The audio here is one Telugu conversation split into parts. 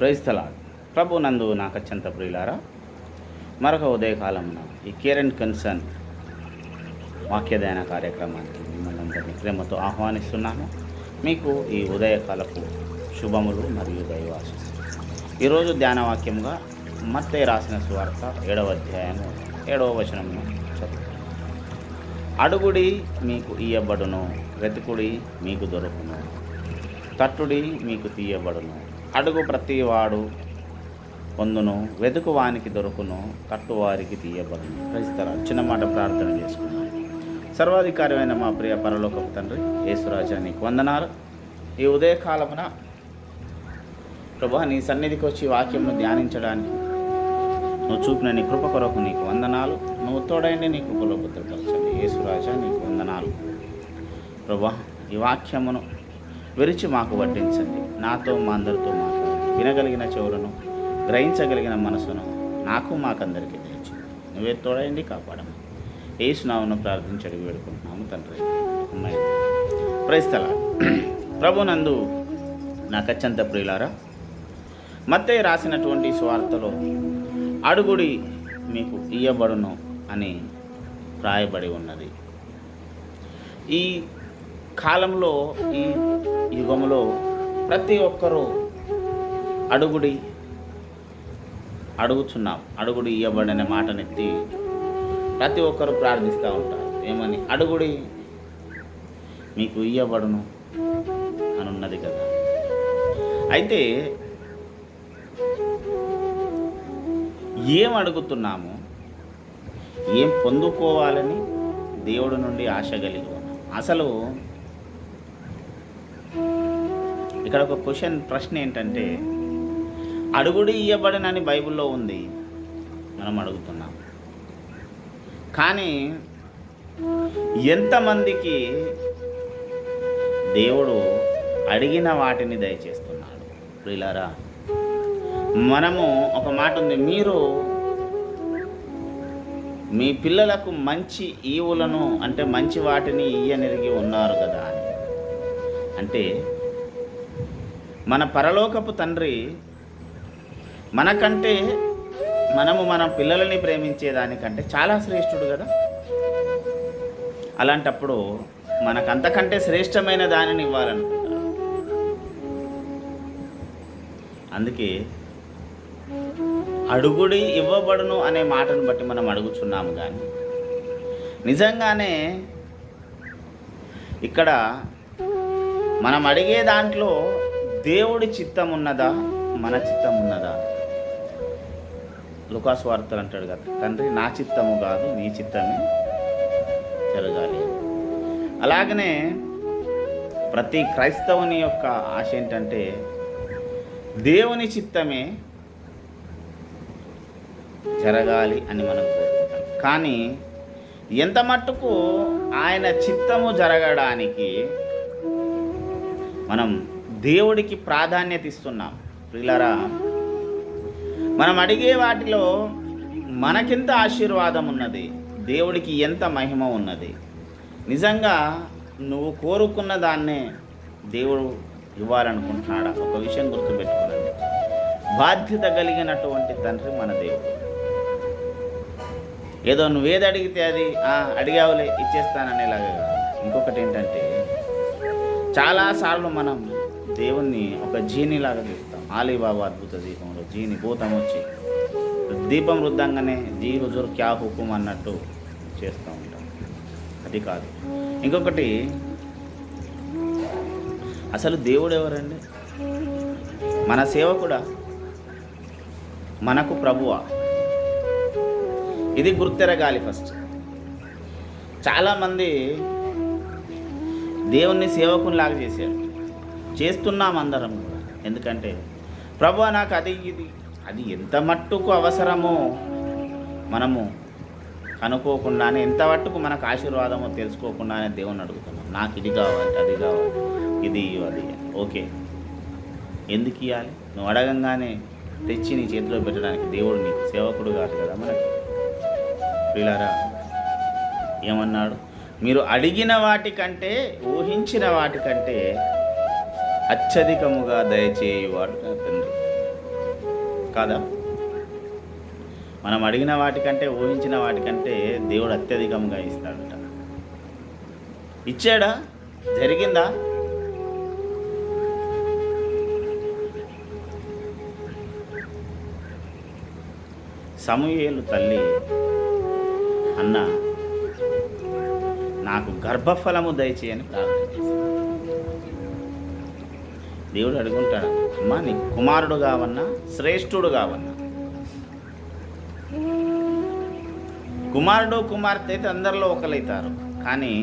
ప్రైస్తలా ప్రభు నందు నాకు అత్యంత ప్రియులారా మరొక ఉదయకాలమున ఈ కేర్ అండ్ కన్సర్న్ వాక్యదాన కార్యక్రమానికి మిమ్మల్ని అందరినీ ప్రేమతో ఆహ్వానిస్తున్నాము. మీకు ఈ ఉదయకాలపు శుభములు మరియు దైవాశిస్సు ఈరోజు ధ్యానవాక్యంగా మత్తయి రాసిన సువార్త ఏడవ అధ్యాయము ఏడవ వచనము చదువు అడుగుడి మీకు ఇయ్యబడును వెతుకుడి మీకు దొరుకును తట్టుడి మీకు తీయబడును అడుగు ప్రతివాడు పొందును వెతుకు వానికి దొరుకును కట్టువారికి తీయబడును. క్రైస్తల చిన్న మాట ప్రార్థన చేసుకున్నాను సర్వాధికారమైన మా ప్రియ పరలోకపు తండ్రి యేసురాజా నీకు వందనాలు. ఈ ఉదయకాలమున ప్రభా నీ సన్నిధికి వచ్చి వాక్యంను ధ్యానించడానికి నువ్వు చూపిన నీ కృప కొరకు నీకు వందనాలు. నువ్వు తోడైండి నీ కృపలో భద్రపరచండి. యేసురాజా నీకు వందనాలు. ప్రభా ఈ వాక్యమును విరిచి మాకు వడ్డించండి. నాతో మా అందరితో మాట్లాడండి. వినగలిగిన చెవులను గ్రహించగలిగిన మనసును నాకు మాకందరికీ తెచ్చు నువ్వే తోడండి కాపాడము స్నావును ప్రార్థించడి వేడుకుంటున్నాము తండ్రి. అమ్మాయి ప్రైస్తల ప్రభు నందు నాకు అత్యంత ప్రియులారా మత్తే రాసినటువంటి స్వార్థలో అడుగుడి మీకు ఇయ్యబడును అని రాయబడి ఉన్నది. ఈ కాలంలో ఈ యుగంలో ప్రతి ఒక్కరూ అడుగుడి అడుగుచున్నాం. అడుగుడి ఇయ్యబడిన మాటనెత్తి ప్రతి ఒక్కరూ ప్రార్థిస్తూ ఉంటారు. ఏమని? అడుగుడి మీకు ఇయ్యబడును అని ఉన్నది కదా. అయితే ఏం అడుగుతున్నాము? ఏం పొందుకోవాలని దేవుడి నుండి ఆశ కలిగి అసలు ఇక్కడ ఒక క్వశ్చన్ ప్రశ్న ఏంటంటే అడుగుడు ఇయ్యబడనని బైబిల్లో ఉంది. మనం అడుగుతున్నాం. కానీ ఎంతమందికి దేవుడు అడిగిన వాటిని దయచేస్తున్నాడు? ప్రిలారా మనము ఒక మాట ఉంది. మీరు మీ పిల్లలకు మంచి ఈవులను అంటే మంచి వాటిని ఇయ్యనిరిగి ఉన్నారు కదా అని. అంటే మన పరలోకపు తండ్రి మనకంటే మనము మన పిల్లలని ప్రేమించేదానికంటే చాలా శ్రేష్ఠుడు కదా. అలాంటప్పుడు మనకంతకంటే శ్రేష్టమైన దానిని ఇవ్వాలనుకుంటారు అందుకే అడుగుడి ఇవ్వబడును అనే మాటను బట్టి మనం అడుగుచున్నాము కానీ నిజంగానే ఇక్కడ మనం అడిగే దాంట్లో దేవుడి చిత్తం ఉన్నదా మన చిత్తం ఉన్నదా లుకాస్ వార్తలు అంటాడు కదా తండ్రి నా చిత్తము కాదు నీ చిత్తమే జరగాలి. అలాగనే ప్రతి క్రైస్తవుని యొక్క ఆశ ఏంటంటే దేవుని చిత్తమే జరగాలి అని మనం కోరుకుంటాం. కానీ ఎంత మట్టుకు ఆయన చిత్తము జరగడానికి మనం దేవుడికి ప్రాధాన్యత ఇస్తున్నాం. ప్రియులరా మనం అడిగే వాటిలో మనకెంత ఆశీర్వాదం ఉన్నది? దేవుడికి ఎంత మహిమ ఉన్నది? నిజంగా నువ్వు కోరుకున్న దాన్నే దేవుడు ఇవ్వాలనుకుంటున్నాడా? ఒక విషయం గుర్తుపెట్టుకోనండి బాధ్యత కలిగినటువంటి తండ్రి మన దేవుడు. ఏదో నువ్వేది అడిగితే అది "ఆ, అడిగావులే ఇచ్చేస్తాననేలాగా ఇంకొకటి ఏంటంటే చాలాసార్లు మనం దేవుణ్ణి ఒక జీనిలాగా చూస్తాం. ఆలీబాబా అద్భుత దీపంలో జీని భూతం వచ్చి దీపం వృద్ధంగానే జీ హుజూర్ క్యా హుకుం అన్నట్టు చేస్తూ ఉంటాం. అది కాదు. ఇంకొకటి అసలు దేవుడు ఎవరండి? మన సేవకుడా? మనకు ప్రభువా? ఇది గుర్తెరగాలి ఫస్ట్. చాలామంది దేవుణ్ణి సేవకునిలాగా చేశారు చేస్తున్నాం అందరం కూడా. ఎందుకంటే ప్రభు నాకు అది ఇది అది ఎంత మట్టుకు అవసరమో మనము కనుక్కోకుండానే ఎంత మట్టుకు మనకు ఆశీర్వాదమో తెలుసుకోకుండానే దేవుణ్ణి అడుగుతున్నాం. నాకు ఇది కావాలి అది కావాలి ఇది అది. ఓకే. ఎందుకు ఇవ్వాలి నువ్వు అడగంగానే తెచ్చి నీ చేతిలో పెట్టడానికి దేవుడు నీకు సేవకుడు కాదు కదా మనకి. పిల్లారా ఏమన్నాడు? మీరు అడిగిన వాటికంటే ఊహించిన వాటికంటే అత్యధికముగా దయచేయువాడు నా తండ్రి. కాదా? మనం అడిగిన వాటికంటే ఊహించిన వాటికంటే దేవుడు అత్యధికంగా ఇస్తాడట. ఇచ్చాడా? జరిగిందా? సమూయేలు తల్లి అన్న నాకు గర్భఫలము దయచేయని ప్రార్థన దేవుడు అడుగుంటాడు అమ్మా నీ కుమారుడు కావన్నా శ్రేష్ఠుడు కావన్నా కుమారుడు కుమార్తె అయితే అందరిలో ఒకలైతారు. కానీ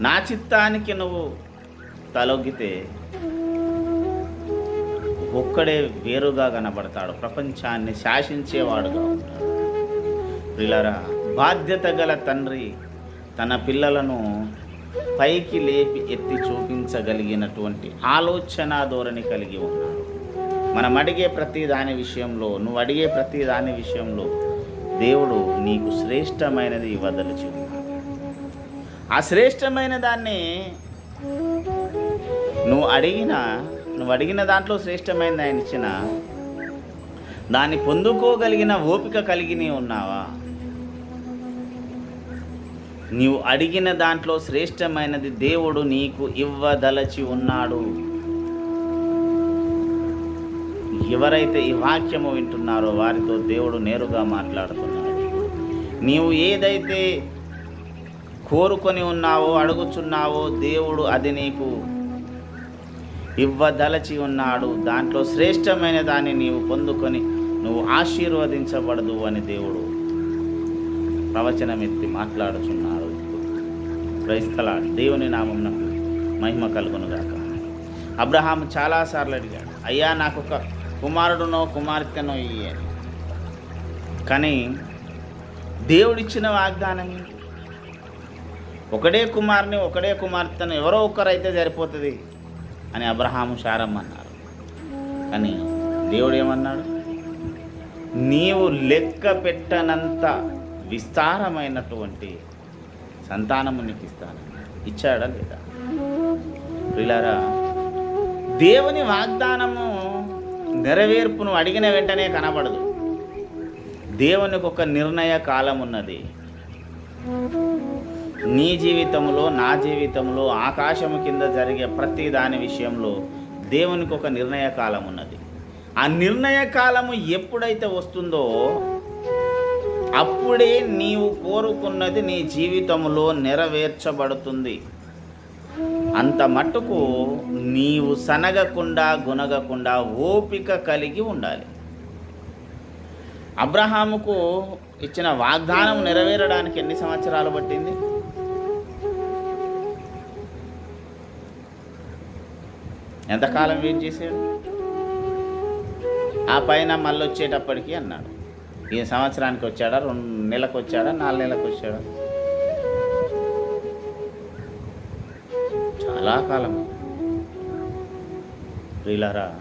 నా చిత్తానికి నువ్వు తలొగ్గితే ఒక్కడే వేరుగా కనబడతాడు ప్రపంచాన్ని శాసించేవాడుగా ఉంటాడు. పిల్లరా బాధ్యత గల తండ్రి తన పిల్లలను పైకి లేపి ఎత్తి చూపించగలిగినటువంటి ఆలోచన ధోరణి కలిగి ఉన్నాడు మనం అడిగే ప్రతి దాని విషయంలో నువ్వు అడిగే ప్రతి దాని విషయంలో దేవుడు నీకు శ్రేష్టమైనది ఇవ్వదలిచి ఉన్నాడు ఆ శ్రేష్టమైన దాన్ని నువ్వు అడిగిన నువ్వు అడిగిన దాంట్లో శ్రేష్టమైన ఆయన ఇచ్చిన దాన్ని పొందుకోగలిగిన ఓపిక కలిగి ఉన్నావా? నీవు అడిగిన దాంట్లో శ్రేష్టమైనది దేవుడు నీకు ఇవ్వదలచి ఉన్నాడు. ఎవరైతే ఈ వాక్యము వింటున్నారో వారితో దేవుడు నేరుగా మాట్లాడుతున్నాడు. నీవు ఏదైతే కోరుకొని ఉన్నావో అడుగుచున్నావో దేవుడు అది నీకు ఇవ్వదలచి ఉన్నాడు. దాంట్లో శ్రేష్టమైన దాన్ని నీవు పొందుకొని నువ్వు ఆశీర్వదించబడదు అని దేవుడు ప్రవచనమెత్తి మాట్లాడుచున్నాడు. క్రైస్తల దేవుని నామం మహిమ కలుగునుగాక. అబ్రహాం చాలాసార్లు అడిగాడు అయ్యా నాకు ఒక కుమారుడునో కుమార్తెనో ఇయ్యి. కానీ దేవుడిచ్చిన వాగ్దానం ఒకడే కుమారుని ఒకడే కుమార్తెను ఎవరో ఒక్కరైతే సరిపోతుంది అని అబ్రహాము శారమ్మ అన్నారు. కానీ దేవుడు ఏమన్నాడు? నీవు లెక్క పెట్టనంత విస్తారమైనటువంటి సంతానము నీకు ఇస్తాను ఇచ్చాడా లేదా? పిల్లారా దేవుని వాగ్దానము నెరవేర్పును అడిగిన వెంటనే కనబడదు. దేవునికి ఒక నిర్ణయ కాలం ఉన్నది. నీ జీవితంలో నా జీవితంలో ఆకాశము కింద జరిగే ప్రతి దాని విషయంలో దేవునికి ఒక నిర్ణయ కాలం ఉన్నది. ఆ నిర్ణయ కాలము ఎప్పుడైతే వస్తుందో అప్పుడే నీవు కోరుకున్నది నీ జీవితంలో నెరవేర్చబడుతుంది. అంత మట్టుకు నీవు సనగకుండా గునగకుండా ఓపిక కలిగి ఉండాలి. అబ్రహాముకు ఇచ్చిన వాగ్దానం నెరవేరడానికి ఎన్ని సంవత్సరాలు పట్టింది? ఎంతకాలం వెయిట్ చేశాడు? ఆ పైన మళ్ళీ వచ్చేటప్పటికి అన్నాడు. ఈ సంవత్సరానికి వచ్చాడా? రెండు నెలలకు వచ్చాడా? నాలుగు నెలలకు వచ్చాడా? చాలా కాలం. ప్రిలరా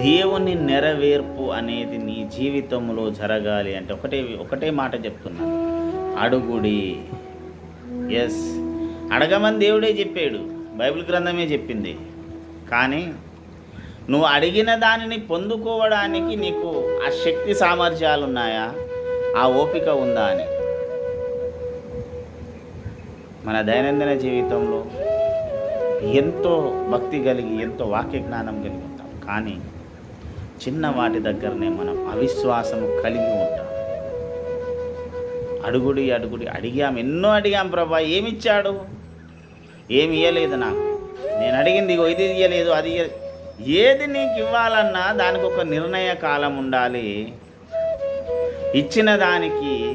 దేవుని నెరవేర్పు అనేది నీ జీవితంలో జరగాలి అంటే ఒకటే ఒకటే మాట చెప్తున్నాను అడుగుడి. ఎస్ అడగమని దేవుడే చెప్పాడు. బైబిల్ గ్రంథమే చెప్పింది. కానీ నువ్వు అడిగిన దానిని పొందుకోవడానికి నీకు ఆ శక్తి సామర్థ్యాలు ఉన్నాయా ఆ ఓపిక ఉందా అని. మన దైనందిన జీవితంలో ఎంతో భక్తి కలిగి ఎంతో వాక్య జ్ఞానం కలిగి ఉంటాం. కానీ చిన్న వాటి దగ్గరనే మనం అవిశ్వాసము కలిగి ఉంటాం. అడుగుడి అడుగుడి అడిగాం ఎన్నో అడిగాం ప్రభా ఏమిచ్చాడు? ఏమి ఇయ్యలేదు నాకు. నేను అడిగింది ఇగో ఇది ఇయ్యలేదు అది ఇయ్య- ఏది నీకు ఇవ్వాలన్నా దానికి ఒక నిర్ణయ కాలం ఉండాలి. ఇచ్చిన దానికి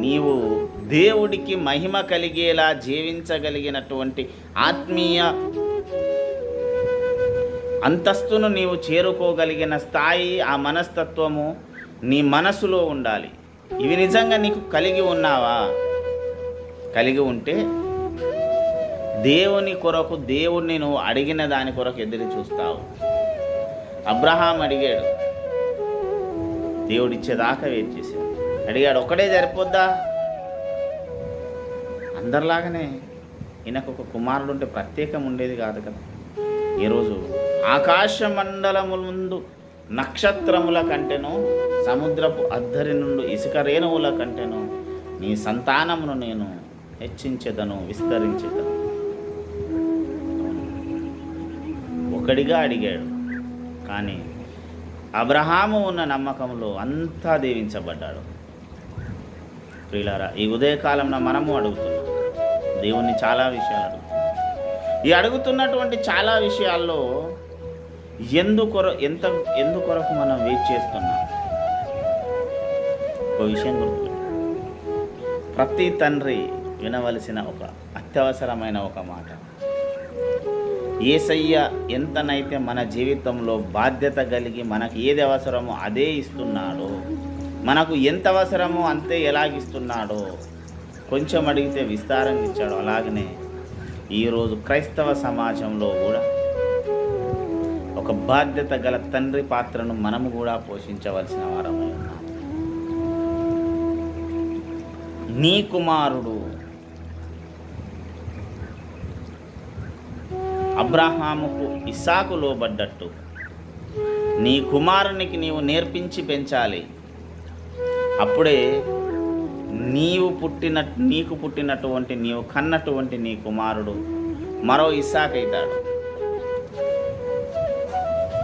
నీవు దేవుడికి మహిమ కలిగేలా జీవించగలిగినటువంటి ఆత్మీయ అంతస్తును నీవు చేరుకోగలిగిన స్థాయి ఆ మనస్తత్వము నీ మనసులో ఉండాలి. ఇవి నిజంగా నీకు కలిగి ఉన్నావా? కలిగి ఉంటే దేవుని కొరకు దేవుణ్ణి నువ్వు అడిగిన దాని కొరకు ఎదురు చూస్తావు. అబ్రహాం అడిగాడు దేవుడు ఇచ్చేదాకా వెయిట్ చేశాడు. అడిగాడు ఒకటే సరిపోద్దా? అందరిలాగానే ఈయనకు ఒక కుమారుడు ఉంటే ప్రత్యేకం ఉండేది కాదు కదా. ఈరోజు ఆకాశ మండలముల ముందు నక్షత్రముల కంటేను సముద్రపు అద్దరి నుండి ఇసుక రేణువుల కంటేను నీ సంతానమును నేను హెచ్చించదను విస్తరించెదను. ఒక్కడిగా అడిగాడు. కానీ అబ్రహాము ఉన్న నమ్మకంలో అంతా దీవించబడ్డాడు. ప్రియులారా ఈ ఉదయకాలంలో మనము అడుగుతున్నాం. దేవుణ్ణి చాలా విషయాలు అడుగుతున్నాం. ఈ అడుగుతున్నటువంటి చాలా విషయాల్లో ఎందుకొర ఎంత ఎందుకొరకు మనం వెయిట్ చేస్తున్నాం? ఒక విషయం గుర్తు ప్రతి తండ్రి వినవలసిన ఒక అత్యవసరమైన ఒక మాట. ఏసయ్య ఎంతనైతే మన జీవితంలో బాధ్యత కలిగి మనకు ఏది అవసరమో అదే ఇస్తున్నాడో. మనకు ఎంత అవసరమో అంతే ఎలాగిస్తున్నాడో కొంచెం అడిగితే విస్తారంగా ఇచ్చాడు. అలాగనే ఈరోజు క్రైస్తవ సమాజంలో కూడా ఒక బాధ్యత గల తండ్రి పాత్రను మనము కూడా పోషించవలసిన వారమై ఉన్నాం. నీ కుమారుడు అబ్రహాముకు ఇసాకు లోబడ్డట్టు. నీ కుమారునికి నీవు నేర్పించి పెంచాలి. అప్పుడే నీవు పుట్టిన నీకు పుట్టినటువంటి నీవు కన్నటువంటి నీ కుమారుడు మరో ఇసాకైతాడు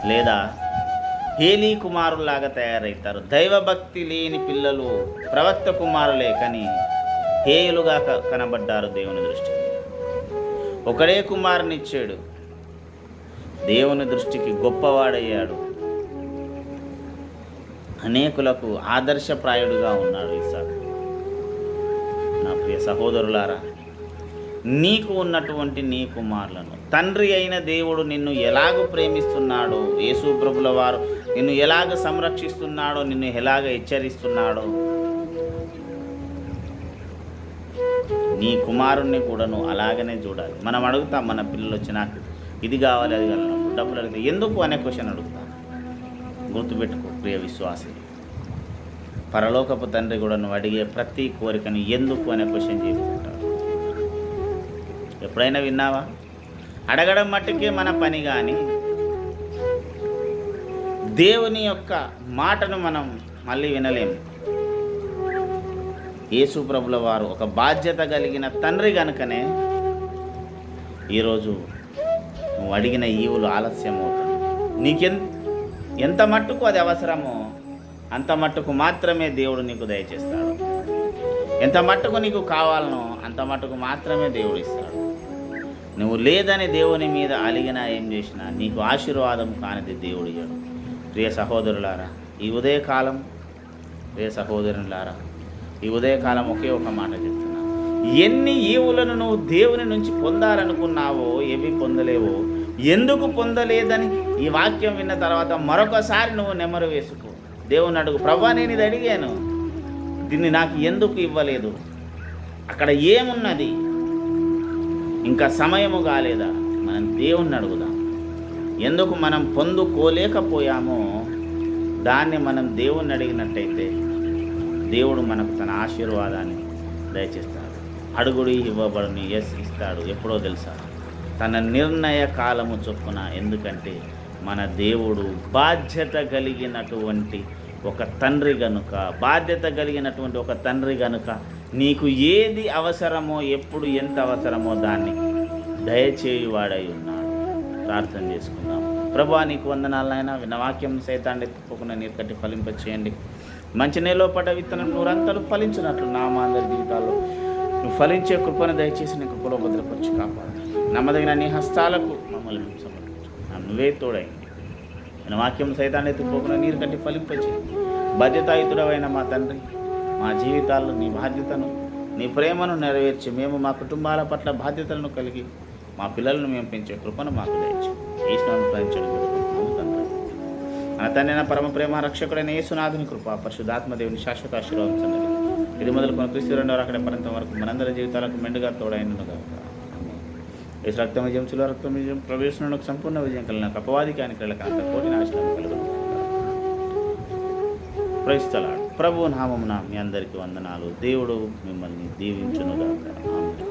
లేదా హేలీ కుమారులాగా తయారవుతారు దైవభక్తి లేని పిల్లలు ప్రవక్త కుమారులే కానీ హేయులుగా కనబడ్డారు దేవుని దృష్టికి. ఒకడే కుమారునిచ్చాడు. దేవుని దృష్టికి గొప్పవాడయ్యాడు. అనేకులకు ఆదర్శప్రాయుడుగా ఉన్నాడు ఇసాకు. నా ప్రియ సహోదరులారా నీకు ఉన్నటువంటి నీ కుమారులను తండ్రి అయిన దేవుడు నిన్ను ఎలాగ ప్రేమిస్తున్నాడో యేసు ప్రభుల వారు నిన్ను ఎలాగ సంరక్షిస్తున్నాడో నిన్ను ఎలాగ హెచ్చరిస్తున్నాడో నీ కుమారుణ్ణి కూడా నువ్వు అలాగనే చూడాలి. మనం అడుగుతాం మన పిల్లలు వచ్చినాక ఇది కావాలి అది కావాలి డబ్బులు అడిగితే ఎందుకు? అనే క్వశ్చన్ అడుగుతాం. గుర్తుపెట్టుకో ప్రియ విశ్వాసం. పరలోకపు తండ్రి కూడా నువ్వు అడిగే ప్రతి కోరికను ఎందుకు అనే క్వశ్చన్ చేస్తుంటాడు. ఎప్పుడైనా విన్నావా? అడగడం మట్టుకే మన పని కానీ దేవుని యొక్క మాటను మనం మళ్ళీ వినలేము. యేసు ప్రభుల వారు ఒక బాధ్యత కలిగిన తండ్రి కనుకనే ఈరోజు నువ్వు అడిగిన ఈవులు ఆలస్యం అవుతుంది నీకెన్ ఎంత మట్టుకు అది అవసరమో అంత మట్టుకు మాత్రమే దేవుడు నీకు దయచేస్తాడు. ఎంత మట్టుకు నీకు కావాలనో అంత మట్టుకు మాత్రమే దేవుడు ఇస్తాడు. నువ్వు లేదని దేవుని మీద అలిగినా ఏం చేసినా నీకు ఆశీర్వాదం కానిది దేవుడు ఇయ్యడు. ప్రియ సహోదరులారా ఈ ఉదయకాలం ప్రియ సహోదరులారా ఈ ఉదయకాలం ఒకే ఒక మాట చెప్తున్నా. ఎన్ని ఈవులను నువ్వు దేవుని నుంచి పొందాలనుకున్నావో ఏవి పొందలేవో ఎందుకు పొందలేదని ఈ వాక్యం విన్న తర్వాత మరొకసారి నువ్వు నెమరు వేసుకో. దేవుని అడుగు ప్రభా నేను ఇది అడిగాను. దీన్ని నాకు ఎందుకు ఇవ్వలేదు? అక్కడ ఏమున్నది? ఇంకా సమయము కాలేదా? మనం దేవుణ్ణి అడుగుదాం. ఎందుకు మనం పొందుకోలేకపోయామో దాన్ని మనం దేవుణ్ణి అడిగినట్టయితే దేవుడు మనకు తన ఆశీర్వాదాన్ని దయచేస్తాడు. అడుగుడి ఇవ్వబడుని ఎస్ ఇస్తాడు. ఎప్పుడో తెలుసా? తన నిర్ణయ కాలము చొప్పున. ఎందుకంటే మన దేవుడు బాధ్యత కలిగినటువంటి ఒక తండ్రి గనుక బాధ్యత కలిగినటువంటి ఒక తండ్రి గనుక నీకు ఏది అవసరమో ఎప్పుడు ఎంత అవసరమో దాన్ని దయచేయువాడై ఉన్నాడు. ప్రార్థన చేసుకుందాం. ప్రభా నీకు వందనాలైనా వినవాక్యం సైతాన్ని తప్పకుండా నీరు కట్టి ఫలింపచేయండి. మంచి నేలో పడ్డ విత్తనం నూరంతలు ఫలించినట్లు నా మా అందరి జీవితాల్లో. నువ్వు ఫలించే కృపను దయచేసి నీ కృపలో భద్రపరచు కాపాడు. నమ్మదగిన నీ హస్తాలకు మమ్మల్ని మేము సమర్పించు నువ్వే తోడైంది నేను వాక్యం సైతాన్ని ఎత్తుకోకుండా నీరు కంటే ఫలింపచే బాధ్యతాయుతుడమైన మా తండ్రి మా జీవితాల్లో నీ బాధ్యతను నీ ప్రేమను నెరవేర్చి మేము మా కుటుంబాల పట్ల బాధ్యతలను కలిగి మా పిల్లలను మేము పెంచే కృపను మాకు దయచు ఈశ్వరం ప్రయించడం తండ్రి అతనైన పరమ ప్రేమ రక్షకుడైన యేసునాథుని కృప పరిశుద్ధాత్మ దేవుని శాశ్వత ఆశీర్వాదం తండ్రి ఇది మొదలుకొని క్రీస్తు రెండవ అక్కడ పరంతం వరకు మనందరి జీవితాలకు మెండుగా తోడైనను ఈ రక్తం విజయం శిలో రక్తం విజయం ప్రవేశంలో సంపూర్ణ విజయం కలిగిన అపవాదికి ఆయన కళ్ళకి అంత కోటి నాశనం కలుగును. ప్రయిస్తలాడు ప్రభు నామమున మీ అందరికీ వందనాలు. దేవుడు మిమ్మల్ని దీవించునుగాక. ఆమేన్.